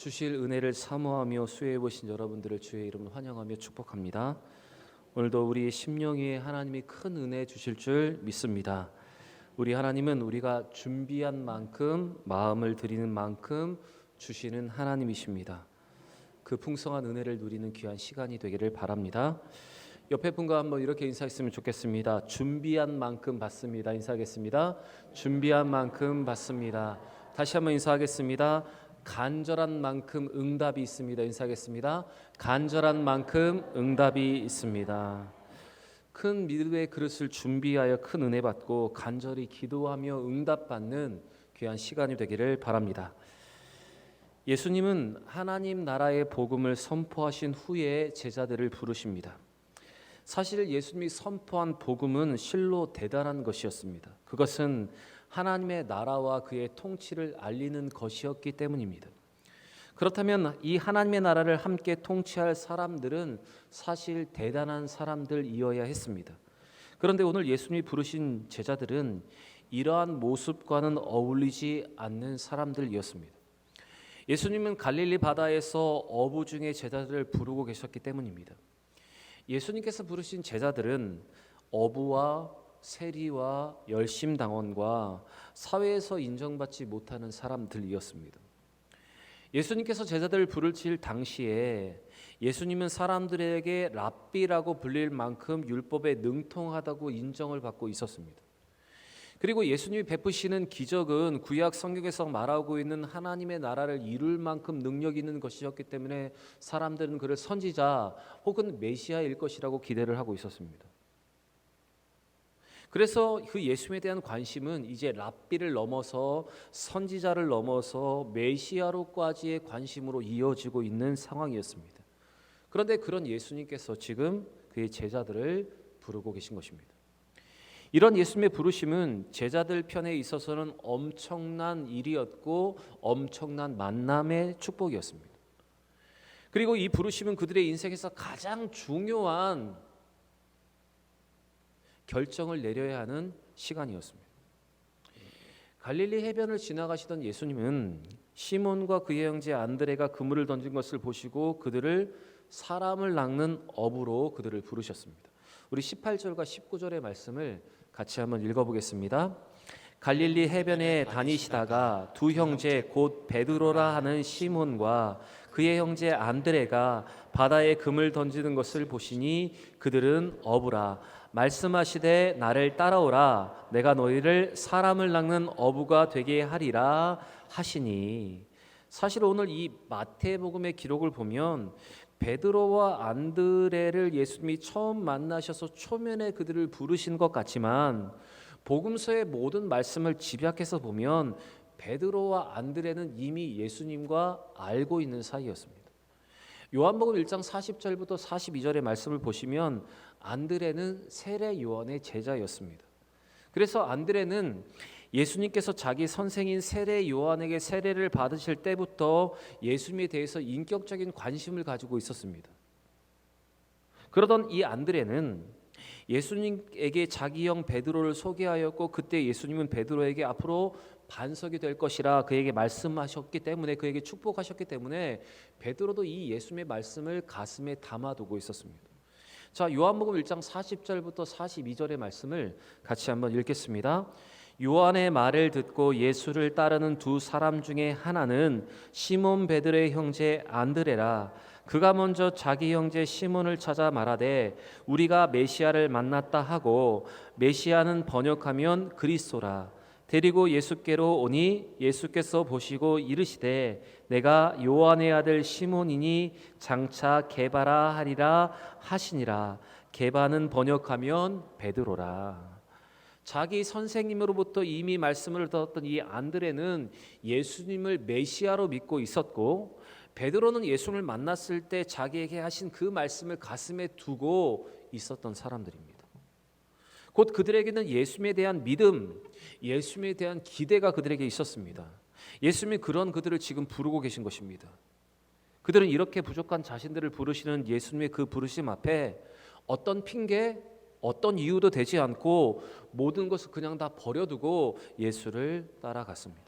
주실 은혜를 사모하며 수혜해 보신 여러분들을 주의 이름으로 환영하며 축복합니다. 오늘도 우리 심령 위에 하나님이 큰 은혜 주실 줄 믿습니다. 우리 하나님은 우리가 준비한 만큼 마음을 드리는 만큼 주시는 하나님이십니다. 그 풍성한 은혜를 누리는 귀한 시간이 되기를 바랍니다. 옆에 분과 한번 이렇게 인사했으면 좋겠습니다. 준비한 만큼 받습니다. 인사하겠습니다. 준비한 만큼 받습니다. 다시 한번 인사하겠습니다. 간절한 만큼 응답이 있습니다. 인사하겠습니다. 간절한 만큼 응답이 있습니다. 큰 믿음의 그릇을 준비하여 큰 은혜 받고 간절히 기도하며 응답받는 귀한 시간이 되기를 바랍니다. 예수님은 하나님 나라의 복음을 선포하신 후에 제자들을 부르십니다. 사실 예수님이 선포한 복음은 실로 대단한 것이었습니다. 그것은 하나님의 나라와 그의 통치를 알리는 것이었기 때문입니다. 그렇다면 이 하나님의 나라를 함께 통치할 사람들은 사실 대단한 사람들이어야 했습니다. 그런데 오늘 예수님이 부르신 제자들은 이러한 모습과는 어울리지 않는 사람들이었습니다. 예수님은 갈릴리 바다에서 어부 중에 제자들을 부르고 계셨기 때문입니다. 예수님께서 부르신 제자들은 어부와 세리와 열심 당원과 사회에서 인정받지 못하는 사람들이었습니다. 예수님께서 제자들을 부르실 당시에 예수님은 사람들에게 랍비라고 불릴 만큼 율법에 능통하다고 인정을 받고 있었습니다. 그리고 예수님이 베푸시는 기적은 구약 성경에서 말하고 있는 하나님의 나라를 이룰 만큼 능력 있는 것이었기 때문에 사람들은 그를 선지자 혹은 메시아일 것이라고 기대를 하고 있었습니다. 그래서 그 예수님에 대한 관심은 이제 랍비를 넘어서 선지자를 넘어서 메시아로까지의 관심으로 이어지고 있는 상황이었습니다. 그런데 그런 예수님께서 지금 그의 제자들을 부르고 계신 것입니다. 이런 예수님의 부르심은 제자들 편에 있어서는 엄청난 일이었고 엄청난 만남의 축복이었습니다. 그리고 이 부르심은 그들의 인생에서 가장 중요한 결정을 내려야 하는 시간이었습니다. 갈릴리 해변을 지나가시던 예수님은 시몬과 그의 형제 안드레가 그물을 던진 것을 보시고 그들을 사람을 낚는 어부로 그들을 부르셨습니다. 우리 18절과 19절의 말씀을 같이 한번 읽어보겠습니다. 갈릴리 해변에 다니시다가 두 형제 곧 베드로라 하는 시몬과 그의 형제 안드레가 바다에 금을 던지는 것을 보시니 그들은 어부라 말씀하시되 나를 따라오라 내가 너희를 사람을 낚는 어부가 되게 하리라 하시니. 사실 오늘 이 마태복음의 기록을 보면 베드로와 안드레를 예수님이 처음 만나셔서 초면에 그들을 부르신 것 같지만 복음서의 모든 말씀을 집약해서 보면 베드로와 안드레는 이미 예수님과 알고 있는 사이였습니다. 요한복음 1장 40절부터 42절의 말씀을 보시면 안드레는 세례 요한의 제자였습니다. 그래서 안드레는 예수님께서 자기 선생인 세례 요한에게 세례를 받으실 때부터 예수님에 대해서 인격적인 관심을 가지고 있었습니다. 그러던 이 안드레는 예수님에게 자기 형 베드로를 소개하였고 그때 예수님은 베드로에게 앞으로 반석이 될 것이라 그에게 말씀하셨기 때문에 그에게 축복하셨기 때문에 베드로도 이 예수님의 말씀을 가슴에 담아두고 있었습니다. 자, 요한복음 1장 40절부터 42절의 말씀을 같이 한번 읽겠습니다. 요한의 말을 듣고 예수를 따르는 두 사람 중에 하나는 시몬 베드로의 형제 안드레라 그가 먼저 자기 형제 시몬을 찾아 말하되 우리가 메시아를 만났다 하고 메시아는 번역하면 그리스도라 데리고 예수께로 오니 예수께서 보시고 이르시되 내가 요한의 아들 시몬이니 장차 개바라 하리라 하시니라 개바는 번역하면 베드로라 자기 선생님으로부터 이미 말씀을 들었던 이 안드레는 예수님을 메시아로 믿고 있었고 베드로는 예수님을 만났을 때 자기에게 하신 그 말씀을 가슴에 두고 있었던 사람들입니다. 곧 그들에게는 예수님에 대한 믿음, 예수님에 대한 기대가 그들에게 있었습니다. 예수님이 그런 그들을 지금 부르고 계신 것입니다. 그들은 이렇게 부족한 자신들을 부르시는 예수님의 그 부르심 앞에 어떤 핑계, 어떤 이유도 되지 않고 모든 것을 그냥 다 버려두고 예수를 따라갔습니다.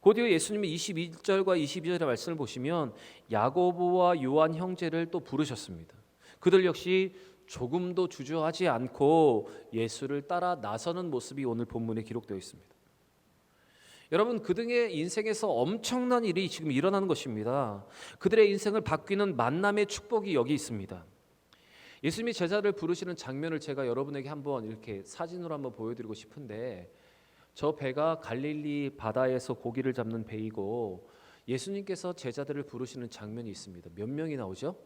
곧이어 예수님이 21절과 22절의 말씀을 보시면 야고보와 요한 형제를 또 부르셨습니다. 그들 역시 조금도 주저하지 않고 예수를 따라 나서는 모습이 오늘 본문에 기록되어 있습니다. 여러분 그들의 인생에서 엄청난 일이 지금 일어나는 것입니다. 그들의 인생을 바뀌는 만남의 축복이 여기 있습니다. 예수님이 제자를 부르시는 장면을 제가 여러분에게 한번 이렇게 사진으로 한번 보여드리고 싶은데 저 배가 갈릴리 바다에서 고기를 잡는 배이고 예수님께서 제자들을 부르시는 장면이 있습니다. 몇 명이 나오죠?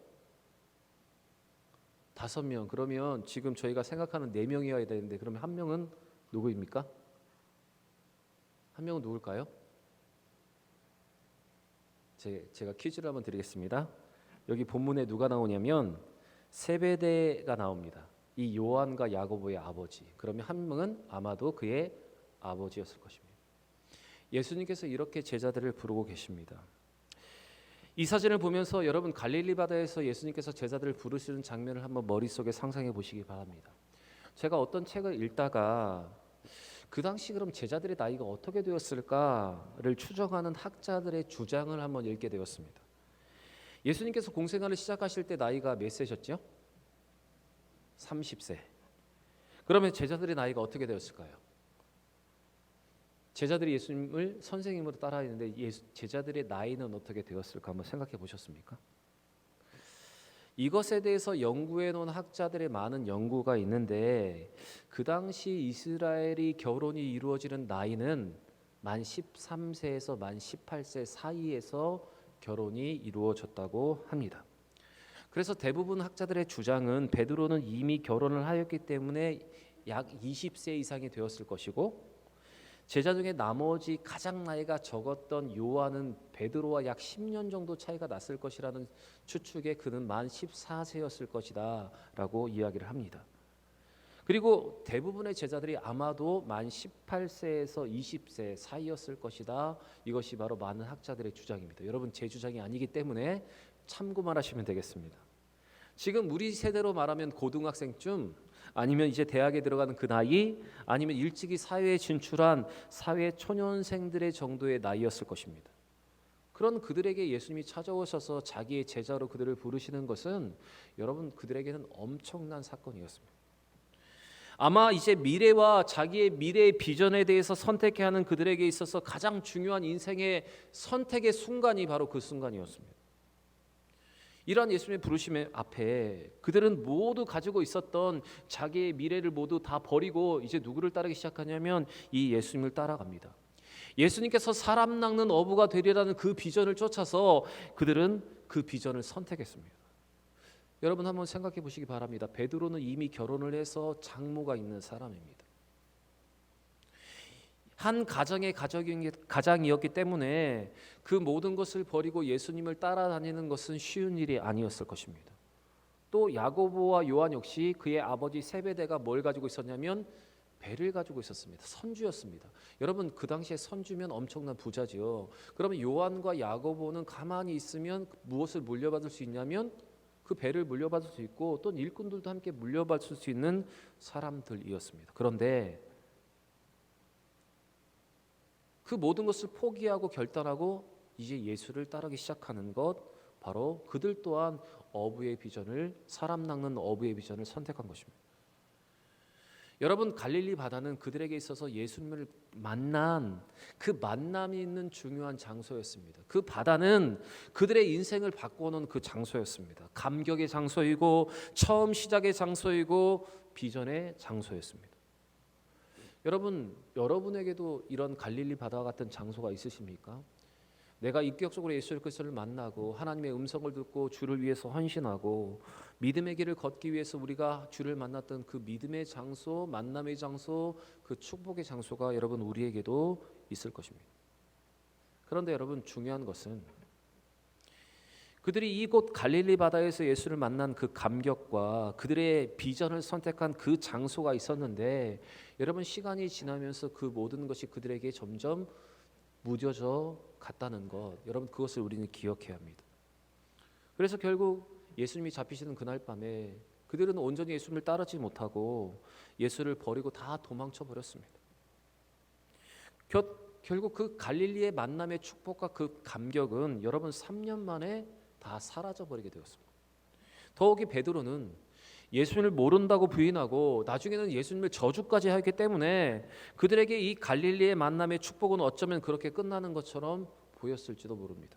다섯 명. 그러면 지금 저희가 생각하는 네 명이어야 되는데 그러면 한 명은 누구입니까? 한 명은 누굴까요? 제, 제가 퀴즈를 한번 드리겠습니다. 여기 본문에 누가 나오냐면 세베대가 나옵니다. 이 요한과 야고보의 아버지. 그러면 한 명은 아마도 그의 아버지였을 것입니다. 예수님께서 이렇게 제자들을 부르고 계십니다. 이 사진을 보면서 여러분 갈릴리 바다에서 예수님께서 제자들을 부르시는 장면을 한번 머릿속에 상상해 보시기 바랍니다. 제가 어떤 책을 읽다가 그 당시 그럼 제자들의 나이가 어떻게 되었을까를 추정하는 학자들의 주장을 한번 읽게 되었습니다. 예수님께서 공생활을 시작하실 때 나이가 몇 세셨죠? 30세. 그러면 제자들의 나이가 어떻게 되었을까요? 제자들이 예수님을 선생님으로 따라했는데 예수, 제자들의 나이는 어떻게 되었을까 한번 생각해 보셨습니까? 이것에 대해서 연구해 놓은 학자들의 많은 연구가 있는데 그 당시 이스라엘이 결혼이 이루어지는 나이는 만 13세에서 만 18세 사이에서 결혼이 이루어졌다고 합니다. 그래서 대부분 학자들의 주장은 베드로는 이미 결혼을 하였기 때문에 약 20세 이상이 되었을 것이고 제자 중에 나머지 가장 나이가 적었던 요한은 베드로와 약 10년 정도 차이가 났을 것이라는 추측에 그는 만 14세였을 것이다라고 이야기를 합니다. 그리고 대부분의 제자들이 아마도 만 18세에서 20세 사이였을 것이다. 이것이 바로 많은 학자들의 주장입니다. 여러분 제 주장이 아니기 때문에 참고만 하시면 되겠습니다. 지금 우리 세대로 말하면 고등학생쯤 아니면 이제 대학에 들어가는 그 나이 아니면 일찍이 사회에 진출한 사회 초년생들의 정도의 나이였을 것입니다. 그런 그들에게 예수님이 찾아오셔서 자기의 제자로 그들을 부르시는 것은 여러분 그들에게는 엄청난 사건이었습니다. 아마 이제 미래와 자기의 미래의 비전에 대해서 선택해야 하는 그들에게 있어서 가장 중요한 인생의 선택의 순간이 바로 그 순간이었습니다. 이러한 예수님의 부르심의 앞에 그들은 모두 가지고 있었던 자기의 미래를 모두 다 버리고 이제 누구를 따르기 시작하냐면 이 예수님을 따라갑니다. 예수님께서 사람 낚는 어부가 되리라는 그 비전을 쫓아서 그들은 그 비전을 선택했습니다. 여러분 한번 생각해 보시기 바랍니다. 베드로는 이미 결혼을 해서 장모가 있는 사람입니다. 한 가정의 가장이었기 때문에 그 모든 것을 버리고 예수님을 따라다니는 것은 쉬운 일이 아니었을 것입니다. 또 야고보와 요한 역시 그의 아버지 세베대가 뭘 가지고 있었냐면 배를 가지고 있었습니다. 선주였습니다. 여러분 그 당시에 선주면 엄청난 부자지요. 그러면 요한과 야고보는 가만히 있으면 무엇을 물려받을 수 있냐면 그 배를 물려받을 수 있고 또 일꾼들도 함께 물려받을 수 있는 사람들이었습니다. 그런데 그 모든 것을 포기하고 결단하고 이제 예수를 따르기 시작하는 것 바로 그들 또한 어부의 비전을 사람 낚는 어부의 비전을 선택한 것입니다. 여러분 갈릴리 바다는 그들에게 있어서 예수님을 만난 그 만남이 있는 중요한 장소였습니다. 그 바다는 그들의 인생을 바꿔놓은 그 장소였습니다. 감격의 장소이고 처음 시작의 장소이고 비전의 장소였습니다. 여러분 여러분에게도 이런 갈릴리 바다 같은 장소가 있으십니까? 내가 인격적으로 예수 그리스도를 만나고 하나님의 음성을 듣고 주를 위해서 헌신하고 믿음의 길을 걷기 위해서 우리가 주를 만났던 그 믿음의 장소, 만남의 장소, 그 축복의 장소가 여러분 우리에게도 있을 것입니다. 그런데 여러분 중요한 것은 그들이 이곳 갈릴리 바다에서 예수를 만난 그 감격과 그들의 비전을 선택한 그 장소가 있었는데 여러분 시간이 지나면서 그 모든 것이 그들에게 점점 무뎌져 갔다는 것 여러분 그것을 우리는 기억해야 합니다. 그래서 결국 예수님이 잡히시는 그날 밤에 그들은 온전히 예수님을 따르지 못하고 예수를 버리고 다 도망쳐 버렸습니다. 결국 그 갈릴리의 만남의 축복과 그 감격은 여러분 3년 만에 다 사라져 버리게 되었습니다. 더욱이 베드로는 예수님을 모른다고 부인하고 나중에는 예수님을 저주까지 하기 때문에 그들에게 이 갈릴리의 만남의 축복은 어쩌면 그렇게 끝나는 것처럼 보였을지도 모릅니다.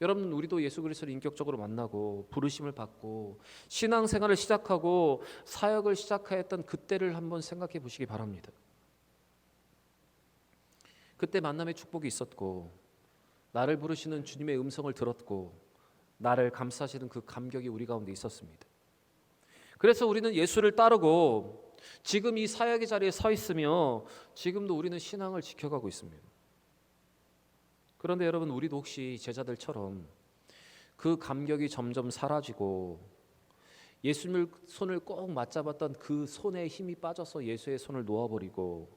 여러분 우리도 예수 그리스도를 인격적으로 만나고 부르심을 받고 신앙 생활을 시작하고 사역을 시작하였던 그때를 한번 생각해 보시기 바랍니다. 그때 만남의 축복이 있었고 나를 부르시는 주님의 음성을 들었고 나를 감싸시는 그 감격이 우리 가운데 있었습니다. 그래서 우리는 예수를 따르고 지금 이 사역의 자리에 서 있으며 지금도 우리는 신앙을 지켜가고 있습니다. 그런데 여러분 우리도 혹시 제자들처럼 그 감격이 점점 사라지고 예수님을 손을 꼭 맞잡았던 그 손에 힘이 빠져서 예수의 손을 놓아버리고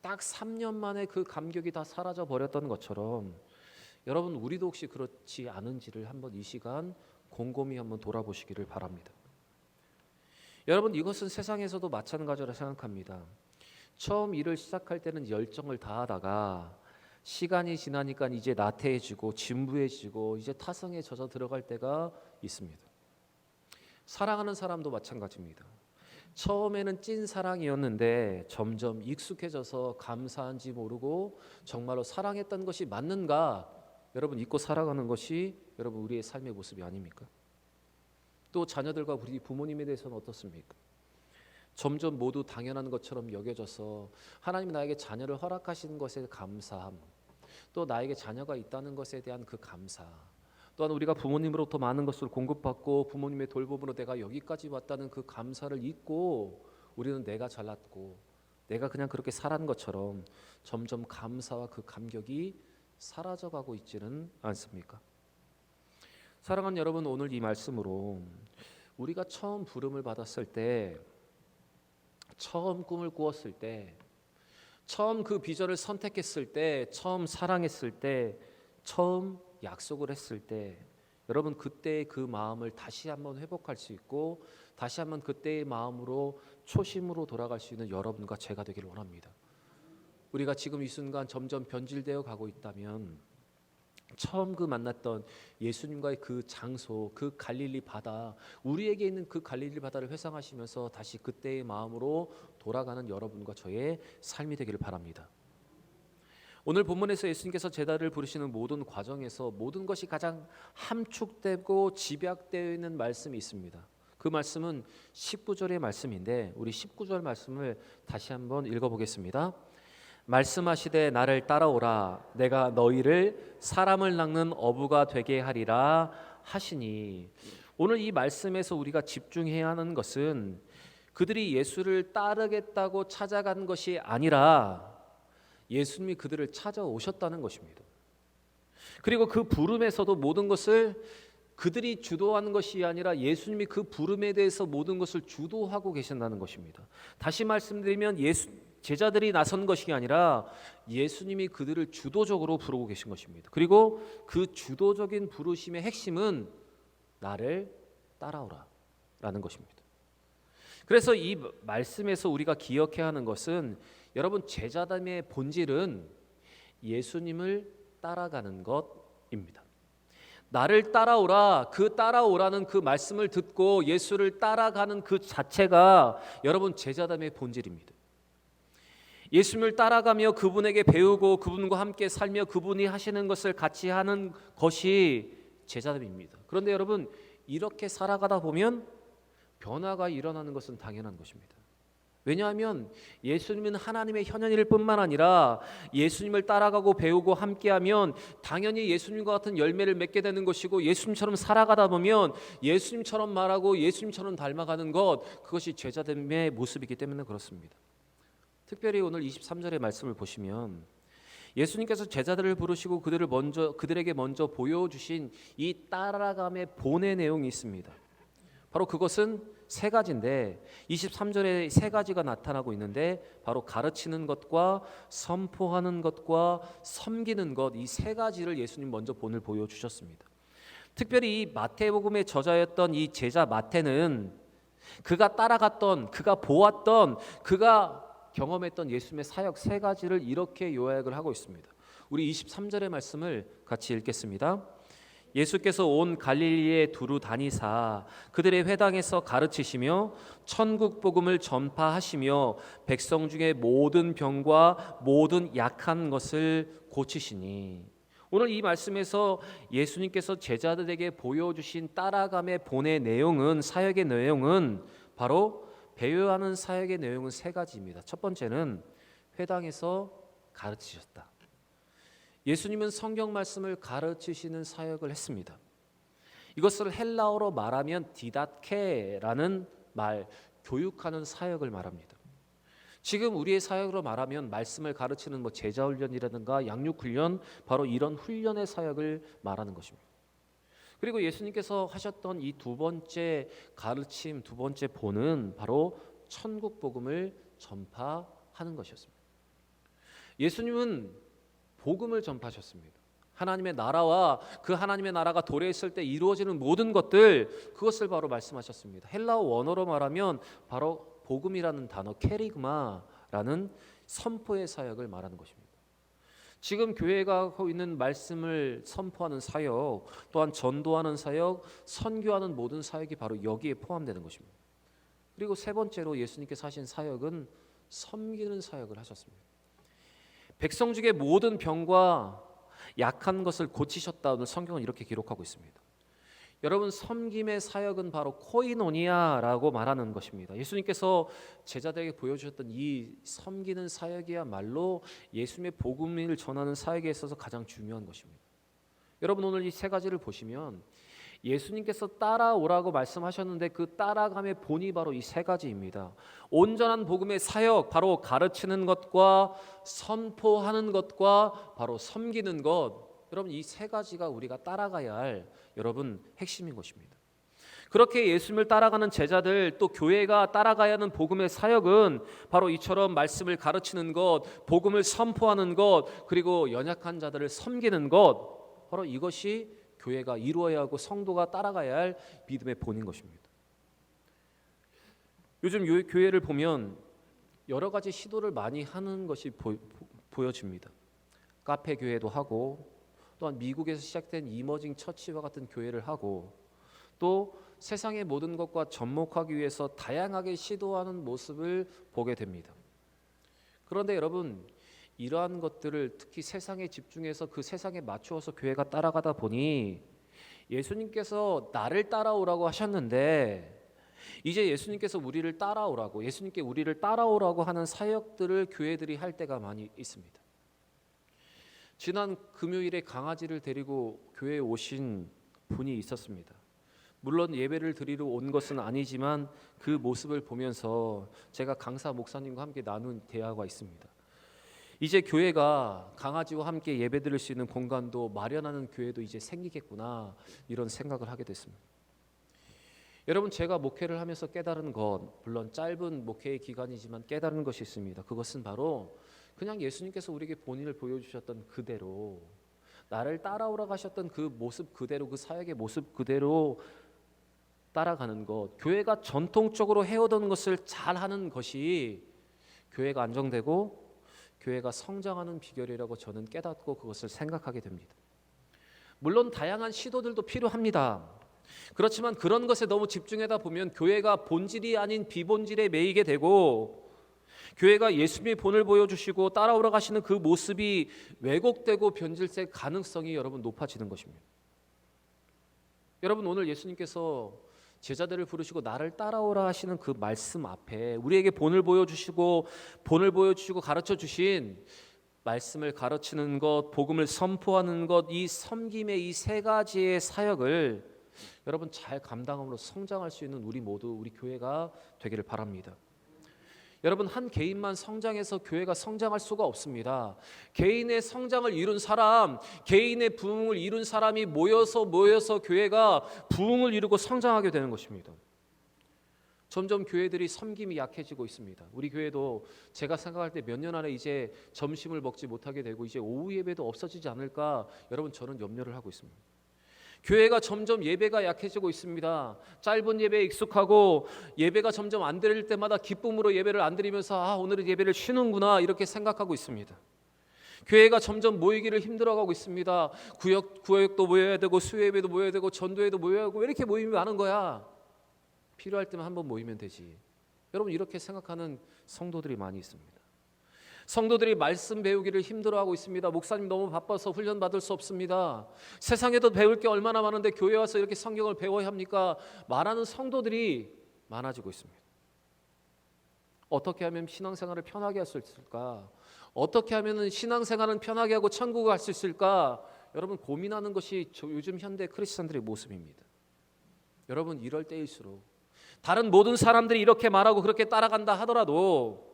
딱 3년 만에 그 감격이 다 사라져 버렸던 것처럼 여러분 우리도 혹시 그렇지 않은지를 한번 이 시간 곰곰이 한번 돌아보시기를 바랍니다. 여러분 이것은 세상에서도 마찬가지라 생각합니다. 처음 일을 시작할 때는 열정을 다하다가 시간이 지나니까 이제 나태해지고 진부해지고 이제 타성에 젖어 들어갈 때가 있습니다. 사랑하는 사람도 마찬가지입니다. 처음에는 찐 사랑이었는데 점점 익숙해져서 감사한지 모르고 정말로 사랑했던 것이 맞는가 여러분 잊고 살아가는 것이 여러분 우리의 삶의 모습이 아닙니까? 또 자녀들과 우리 부모님에 대해서는 어떻습니까? 점점 모두 당연한 것처럼 여겨져서 하나님이 나에게 자녀를 허락하신 것에 감사함, 또 나에게 자녀가 있다는 것에 대한 그 감사, 또한 우리가 부모님으로부터 많은 것을 공급받고 부모님의 돌봄으로 내가 여기까지 왔다는 그 감사를 잊고 우리는 내가 잘났고 내가 그냥 그렇게 살한 것처럼 점점 감사와 그 감격이 사라져가고 있지는 않습니까? 사랑하는 여러분 오늘 이 말씀으로 우리가 처음 부름을 받았을 때 처음 꿈을 꾸었을 때 처음 그 비전을 선택했을 때 처음 사랑했을 때 처음 약속을 했을 때 여러분 그때의 그 마음을 다시 한번 회복할 수 있고 다시 한번 그때의 마음으로 초심으로 돌아갈 수 있는 여러분과 제가 되기를 원합니다. 우리가 지금 이 순간 점점 변질되어 가고 있다면 처음 그 만났던 예수님과의 그 장소, 그 갈릴리 바다, 우리에게 있는 그 갈릴리 바다를 회상하시면서 다시 그때의 마음으로 돌아가는 여러분과 저의 삶이 되기를 바랍니다. 오늘 본문에서 예수님께서 제자를 부르시는 모든 과정에서 모든 것이 가장 함축되고 집약되어 있는 말씀이 있습니다. 그 말씀은 19절의 말씀인데 우리 19절 말씀을 다시 한번 읽어보겠습니다. 말씀하시되 나를 따라오라 내가 너희를 사람을 낚는 어부가 되게 하리라 하시니 오늘 이 말씀에서 우리가 집중해야 하는 것은 그들이 예수를 따르겠다고 찾아간 것이 아니라 예수님이 그들을 찾아오셨다는 것입니다. 그리고 그 부름에서도 모든 것을 그들이 주도하는 것이 아니라 예수님이 그 부름에 대해서 모든 것을 주도하고 계신다는 것입니다. 다시 말씀드리면 예수 제자들이 나선 것이 아니라 예수님이 그들을 주도적으로 부르고 계신 것입니다. 그리고 그 주도적인 부르심의 핵심은 나를 따라오라 라는 것입니다. 그래서 이 말씀에서 우리가 기억해야 하는 것은 여러분 제자담의 본질은 예수님을 따라가는 것입니다. 나를 따라오라 그 따라오라는 그 말씀을 듣고 예수를 따라가는 그 자체가 여러분 제자담의 본질입니다. 예수님을 따라가며 그분에게 배우고 그분과 함께 살며 그분이 하시는 것을 같이 하는 것이 제자됨입니다. 그런데 여러분 이렇게 살아가다 보면 변화가 일어나는 것은 당연한 것입니다. 왜냐하면 예수님은 하나님의 현현일 뿐만 아니라 예수님을 따라가고 배우고 함께하면 당연히 예수님과 같은 열매를 맺게 되는 것이고 예수님처럼 살아가다 보면 예수님처럼 말하고 예수님처럼 닮아가는 것 그것이 제자됨의 모습이기 때문에 그렇습니다. 특별히 오늘 23절의 말씀을 보시면 예수님께서 제자들을 부르시고 그들을 먼저 그들에게 먼저 보여 주신 이 따라감의 본의 내용이 있습니다. 바로 그것은 세 가지인데 23절에 세 가지가 나타나고 있는데 바로 가르치는 것과 선포하는 것과 섬기는 것 이 세 가지를 예수님 먼저 본을 보여 주셨습니다. 특별히 이 마태복음의 저자였던 이 제자 마태는 그가 따라갔던 그가 보았던 그가 경험했던 예수님의 사역 세 가지를 이렇게 요약을 하고 있습니다. 우리 23절의 말씀을 같이 읽겠습니다. 예수께서 온 갈릴리에 두루 다니사 그들의 회당에서 가르치시며 천국 복음을 전파하시며 백성 중에 모든 병과 모든 약한 것을 고치시니 오늘 이 말씀에서 예수님께서 제자들에게 보여주신 따라감의 본의 내용은 사역의 내용은 바로 배회하는 사역의 내용은 세 가지입니다. 첫 번째는 회당에서 가르치셨다. 예수님은 성경 말씀을 가르치시는 사역을 했습니다. 이것을 헬라어로 말하면 디다케라는 말, 교육하는 사역을 말합니다. 지금 우리의 사역으로 말하면 말씀을 가르치는 뭐 제자 훈련이라든가 양육 훈련 바로 이런 훈련의 사역을 말하는 것입니다. 그리고 예수님께서 하셨던 이 두 번째 가르침, 두 번째 본은 바로 천국 복음을 전파하는 것이었습니다. 예수님은 복음을 전파하셨습니다. 하나님의 나라와 그 하나님의 나라가 도래했을 때 이루어지는 모든 것들 그것을 바로 말씀하셨습니다. 헬라어 원어로 말하면 바로 복음이라는 단어 캐리그마라는 선포의 사역을 말하는 것입니다. 지금 교회가 하고 있는 말씀을 선포하는 사역, 또한 전도하는 사역, 선교하는 모든 사역이 바로 여기에 포함되는 것입니다. 그리고 세 번째로 예수님께서 하신 사역은 섬기는 사역을 하셨습니다. 백성 중에 모든 병과 약한 것을 고치셨다는 성경은 이렇게 기록하고 있습니다. 여러분 섬김의 사역은 바로 코이노니아라고 말하는 것입니다. 예수님께서 제자들에게 보여주셨던 이 섬기는 사역이야말로 예수님의 복음을 전하는 사역에 있어서 가장 중요한 것입니다. 여러분 오늘 이 세 가지를 보시면 예수님께서 따라오라고 말씀하셨는데 그 따라감의 본이 바로 이 세 가지입니다. 온전한 복음의 사역, 바로 가르치는 것과 선포하는 것과 바로 섬기는 것. 여러분 이 세 가지가 우리가 따라가야 할 여러분 핵심인 것입니다. 그렇게 예수님을 따라가는 제자들 또 교회가 따라가야 하는 복음의 사역은 바로 이처럼 말씀을 가르치는 것, 복음을 선포하는 것, 그리고 연약한 자들을 섬기는 것, 바로 이것이 교회가 이루어야 하고 성도가 따라가야 할 믿음의 본인 것입니다. 요즘 요- 교회를 보면 여러 가지 시도를 많이 하는 것이 보, 여집니다 카페 교회도 하고 또한 미국에서 시작된 이머징 처치와 같은 교회를 하고 또 세상의 모든 것과 접목하기 위해서 다양하게 시도하는 모습을 보게 됩니다. 그런데 여러분 이러한 것들을 특히 세상에 집중해서 그 세상에 맞추어서 교회가 따라가다 보니 예수님께서 나를 따라오라고 하셨는데 이제 예수님께서 우리를 따라오라고 예수님께 우리를 따라오라고 하는 사역들을 교회들이 할 때가 많이 있습니다. 지난 금요일에 강아지를 데리고 교회에 오신 분이 있었습니다. 물론 예배를 드리러 온 것은 아니지만 그 모습을 보면서 제가 강사 목사님과 함께 나눈 대화가 있습니다. 이제 교회가 강아지와 함께 예배 드릴 수 있는 공간도 마련하는 교회도 이제 생기겠구나 이런 생각을 하게 됐습니다. 여러분 제가 목회를 하면서 깨달은 것 물론 짧은 목회의 기간이지만 깨달은 것이 있습니다. 그것은 바로 그냥 예수님께서 우리에게 본인을 보여주셨던 그대로 나를 따라오라 하셨던 그 모습 그대로 그 사역의 모습 그대로 따라가는 것 교회가 전통적으로 해오던 것을 잘하는 것이 교회가 안정되고 교회가 성장하는 비결이라고 저는 깨닫고 그것을 생각하게 됩니다. 물론 다양한 시도들도 필요합니다. 그렇지만 그런 것에 너무 집중하다 보면 교회가 본질이 아닌 비본질에 매이게 되고 교회가 예수님의 본을 보여주시고 따라오라 가시는 그 모습이 왜곡되고 변질될 가능성이 여러분 높아지는 것입니다. 여러분 오늘 예수님께서 제자들을 부르시고 나를 따라오라 하시는 그 말씀 앞에 우리에게 본을 보여주시고 본을 보여주시고 가르쳐 주신 말씀을 가르치는 것, 복음을 선포하는 것, 이 섬김의 이 세 가지의 사역을 여러분 잘 감당함으로 성장할 수 있는 우리 모두 우리 교회가 되기를 바랍니다. 여러분 한 개인만 성장해서 교회가 성장할 수가 없습니다. 개인의 성장을 이룬 사람, 개인의 부흥을 이룬 사람이 모여서 모여서 교회가 부흥을 이루고 성장하게 되는 것입니다. 점점 교회들이 섬김이 약해지고 있습니다. 우리 교회도 제가 생각할 때 몇 년 안에 이제 점심을 먹지 못하게 되고 이제 오후 예배도 없어지지 않을까 여러분 저는 염려를 하고 있습니다. 교회가 점점 예배가 약해지고 있습니다. 짧은 예배에 익숙하고 예배가 점점 안 드릴 때마다 기쁨으로 예배를 안 드리면서 아 오늘은 예배를 쉬는구나 이렇게 생각하고 있습니다. 교회가 점점 모이기를 힘들어가고 있습니다. 구역 구역도 모여야 되고 수요예배도 모여야 되고 전도회도 모여야 하고 왜 이렇게 모임이 많은 거야? 필요할 때만 한번 모이면 되지. 여러분 이렇게 생각하는 성도들이 많이 있습니다. 성도들이 말씀 배우기를 힘들어하고 있습니다. 목사님 너무 바빠서 훈련 받을 수 없습니다. 세상에도 배울 게 얼마나 많은데 교회 와서 이렇게 성경을 배워야 합니까? 말하는 성도들이 많아지고 있습니다. 어떻게 하면 신앙생활을 편하게 할 수 있을까? 어떻게 하면 신앙생활은 편하게 하고 천국을 갈 수 있을까? 여러분 고민하는 것이 저 요즘 현대 크리스천들의 모습입니다. 여러분 이럴 때일수록 다른 모든 사람들이 이렇게 말하고 그렇게 따라간다 하더라도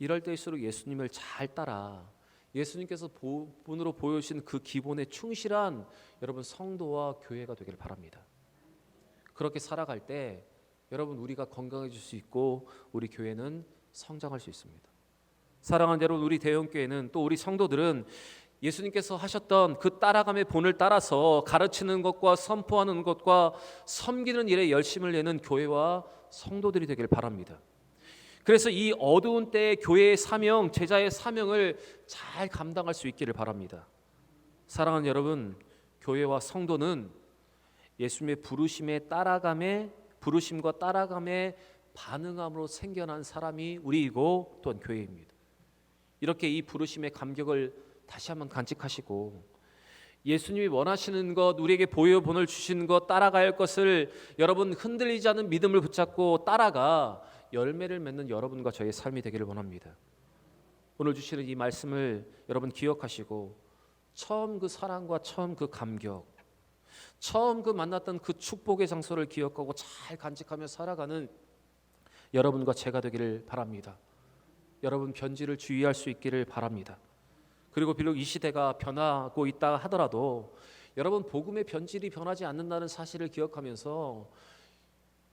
이럴 때일수록 예수님을 잘 따라 예수님께서 보- 본으로 보여주신 그 기본에 충실한 여러분 성도와 교회가 되길 바랍니다. 그렇게 살아갈 때 여러분 우리가 건강해질 수 있고 우리 교회는 성장할 수 있습니다. 사랑하는 여러분 우리 대형교회는 또 우리 성도들은 예수님께서 하셨던 그 따라감의 본을 따라서 가르치는 것과 선포하는 것과 섬기는 일에 열심을 내는 교회와 성도들이 되길 바랍니다. 그래서 이 어두운 때의 교회의 사명, 제자의 사명을 잘 감당할 수 있기를 바랍니다. 사랑하는 여러분, 교회와 성도는 예수님의 부르심에 따라감에 부르심과 따라감에 반응함으로 생겨난 사람이 우리이고 또한 교회입니다. 이렇게 이 부르심의 감격을 다시 한번 간직하시고 예수님이 원하시는 것, 우리에게 보여 본을 주시는 것, 할 것을 여러분 흔들리지 않는 믿음을 붙잡고 따라가 열매를 맺는 여러분과 저의 삶이 되기를 원합니다. 오늘 주시는 이 말씀을 여러분 기억하시고 처음 그 사랑과 처음 그 감격, 처음 그 만났던 그 축복의 장소를 기억하고 잘 간직하며 살아가는 여러분과 제가 되기를 바랍니다. 여러분 변질을 주의할 수 있기를 바랍니다. 그리고 비록 이 시대가 변하고 있다 하더라도 여러분 복음의 변질이 변하지 않는다는 사실을 기억하면서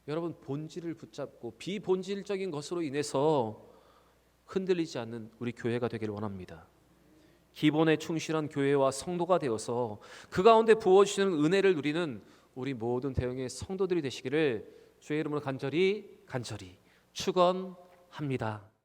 여러분 본질을 붙잡고 비본질적인 것으로 인해서 흔들리지 않는 우리 교회가 되기를 원합니다. 기본에 충실한 교회와 성도가 되어서 그 가운데 부어 주시는 은혜를 누리는 우리 모든 대형의 성도들이 되시기를 주의 이름으로 간절히 간절히 축원합니다.